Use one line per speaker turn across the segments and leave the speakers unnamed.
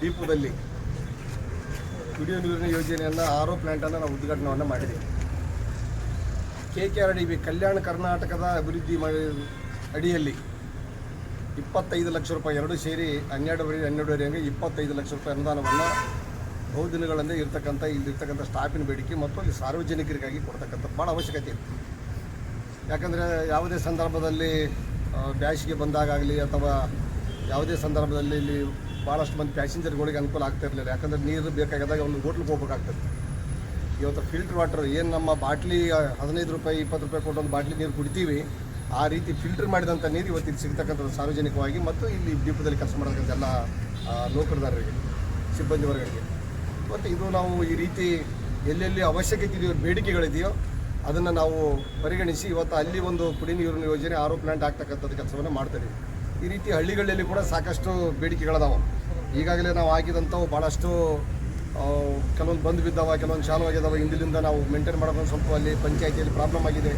ದೀಪದಲ್ಲಿ ಕುಡಿಯುವ ನೀರಿನ ಯೋಜನೆಯನ್ನು ಆರೋ ಪ್ಲ್ಯಾಂಟನ್ನು ನಾವು ಉದ್ಘಾಟನವನ್ನು ಮಾಡಿದ್ದೀವಿ. K K R D B Kalyana ಕರ್ನಾಟಕದ ಅಭಿವೃದ್ಧಿ ಅಡಿಯಲ್ಲಿ ಇಪ್ಪತ್ತೈದು ಲಕ್ಷ ರೂಪಾಯಿ, ಎರಡು ಸೇರಿ ಹನ್ನೆರಡುವರೆ ಹಂಗೆ ಇಪ್ಪತ್ತೈದು ಲಕ್ಷ ರೂಪಾಯಿ ಅನುದಾನವನ್ನು ಬಹುದಿನಗಳಂದೇ ಇರ್ತಕ್ಕಂಥ ಇಲ್ಲಿರ್ತಕ್ಕಂಥ ಸ್ಟಾಫಿನ ಬೇಡಿಕೆ ಮತ್ತು ಅಲ್ಲಿ ಸಾರ್ವಜನಿಕರಿಗಾಗಿ ಕೊಡ್ತಕ್ಕಂಥ ಭಾಳ ಅವಶ್ಯಕತೆ. ಇದೆ ಯಾಕಂದರೆ ಯಾವುದೇ ಸಂದರ್ಭದಲ್ಲಿ ಬ್ಯಾಸಿಗೆ ಬಂದಾಗಲಿ ಅಥವಾ ಯಾವುದೇ ಸಂದರ್ಭದಲ್ಲಿ ಇಲ್ಲಿ ಭಾಳಷ್ಟು ಮಂದಿ ಪ್ಯಾಸೆಂಜರ್ಗಳಿಗೆ ಅನುಕೂಲ ಆಗ್ತಾ ಇರಲಿಲ್ಲ. ಯಾಕಂದರೆ ನೀರು ಬೇಕಾಗದಾಗ ಒಂದು ಹೋಟ್ಲಿಗೆ ಹೋಗ್ಬೇಕಾಗ್ತದೆ. ಇವತ್ತು ಫಿಲ್ಟರ್ ವಾಟರ್ ಏನು ನಮ್ಮ ಬಾಟ್ಲಿ ಹದಿನೈದು ರೂಪಾಯಿ, ಇಪ್ಪತ್ತು ರೂಪಾಯಿ ಕೊಟ್ಟು ಒಂದು ಬಾಟ್ಲಿ ನೀರು ಕುಡಿತೀವಿ, ಆ ರೀತಿ ಫಿಲ್ಟರ್ ಮಾಡಿದಂಥ ನೀರು ಇವತ್ತು ಇಲ್ಲಿ ಸಿಗ್ತಕ್ಕಂಥದ್ದು ಸಾರ್ವಜನಿಕವಾಗಿ ಮತ್ತು ಇಲ್ಲಿ ದ್ವೀಪದಲ್ಲಿ ಕೆಲಸ ಮಾಡತಕ್ಕಂಥ ಎಲ್ಲ ನೌಕರದಾರರಿಗೆ, ಸಿಬ್ಬಂದಿ ವರ್ಗಗಳಿಗೆ ಮತ್ತು ಇದು ನಾವು ಈ ರೀತಿ ಎಲ್ಲೆಲ್ಲಿ ಅವಶ್ಯಕತೆ ಇದೆಯೋ ಬೇಡಿಕೆಗಳಿದೆಯೋ, ಅದನ್ನು ನಾವು ಪರಿಗಣಿಸಿ ಇವತ್ತು ಅಲ್ಲಿ ಒಂದು ಕುಡಿ ನೀರಿನ ಯೋಜನೆ, ಆರೋ ಪ್ಲಾಂಟ್ ಆಗ್ತಕ್ಕಂಥದ್ದು ಕೆಲಸವನ್ನು ಮಾಡ್ತೀವಿ ಈ ರೀತಿ ಹಳ್ಳಿಗಳಲ್ಲಿ ಕೂಡ ಸಾಕಷ್ಟು ಬೇಡಿಕೆಗಳದಾವೆ. ಈಗಾಗಲೇ ನಾವು ಹಾಕಿದಂಥವು ಭಾಳಷ್ಟು ಕೆಲವೊಂದು ಬಂದು ಬಿದ್ದಾವ, ಕೆಲವೊಂದು ಚಾಲು ಆಗಿದ್ದಾವೆ ಹಿಂದಿಲಿಂದ ನಾವು ಮೇಂಟೈನ್ ಮಾಡೋದು ಸ್ವಲ್ಪ ಅಲ್ಲಿ ಪಂಚಾಯಿತಿಯಲ್ಲಿ ಪ್ರಾಬ್ಲಮ್ ಆಗಿದೆ.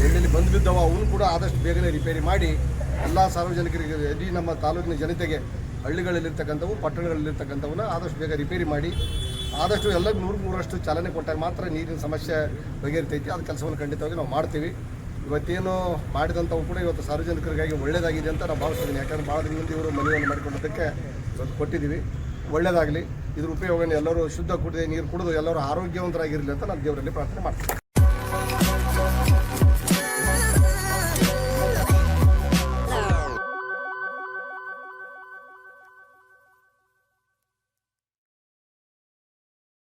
ಹಳ್ಳಿಯಲ್ಲಿ ಬಂದು ಬಿದ್ದಾವೆ, ಅವನು ಕೂಡ ಆದಷ್ಟು ಬೇಗನೆ ರಿಪೇರಿ ಮಾಡಿ ಎಲ್ಲ ಸಾರ್ವಜನಿಕರಿಗೆ, ಇಡೀ ನಮ್ಮ ತಾಲೂಕಿನ ಜನತೆಗೆ ಹಳ್ಳಿಗಳಲ್ಲಿರ್ತಕ್ಕಂಥವು, ಪಟ್ಟಣಗಳಲ್ಲಿರ್ತಕ್ಕಂಥವನ್ನ ಆದಷ್ಟು ಬೇಗ ರಿಪೇರಿ ಮಾಡಿ, ಆದಷ್ಟು ಎಲ್ಲ ನೂರು ಮೂರಷ್ಟು ಚಾಲನೆ ಕೊಟ್ಟಾಗ ಮಾತ್ರ ನೀರಿನ ಸಮಸ್ಯೆ ಬಗೆಹರಿತೈತಿ. ಅದು ಕೆಲಸವನ್ನು ಖಂಡಿತವಾಗಿ ನಾವು ಮಾಡ್ತೀವಿ. ಇವತ್ತೇನು ಮಾಡಿದಂಥವು ಕೂಡ ಇವತ್ತು ಸಾರ್ವಜನಿಕರಿಗಾಗಿ ಒಳ್ಳೆಯದಾಗಿದೆ ಅಂತ ನಾನು ಭಾವಿಸ್ತಿದ್ದೀನಿ ಯಾಕಂದ್ರೆ ಭಾಳ ದಿನದಿಂದ ಇವರು ಮನವಿಯನ್ನು ಮಾಡಿಕೊಂಡಿದ್ದಕ್ಕೆ ಇವತ್ತು ಕೊಟ್ಟಿದ್ದೀವಿ. ಒಳ್ಳೆಯದಾಗಲಿ ಇದ್ರ ಉಪಯೋಗನ ಎಲ್ಲರೂ ಶುದ್ಧ ಕುಡಿದ ನೀರು ಕುಡಿದು ಎಲ್ಲರೂ ಆರೋಗ್ಯವಂತರಾಗಿರಲಿ ಅಂತ ನಾನು ದೇವರಲ್ಲಿ ಪ್ರಾರ್ಥನೆ ಮಾಡ್ತೀನಿ.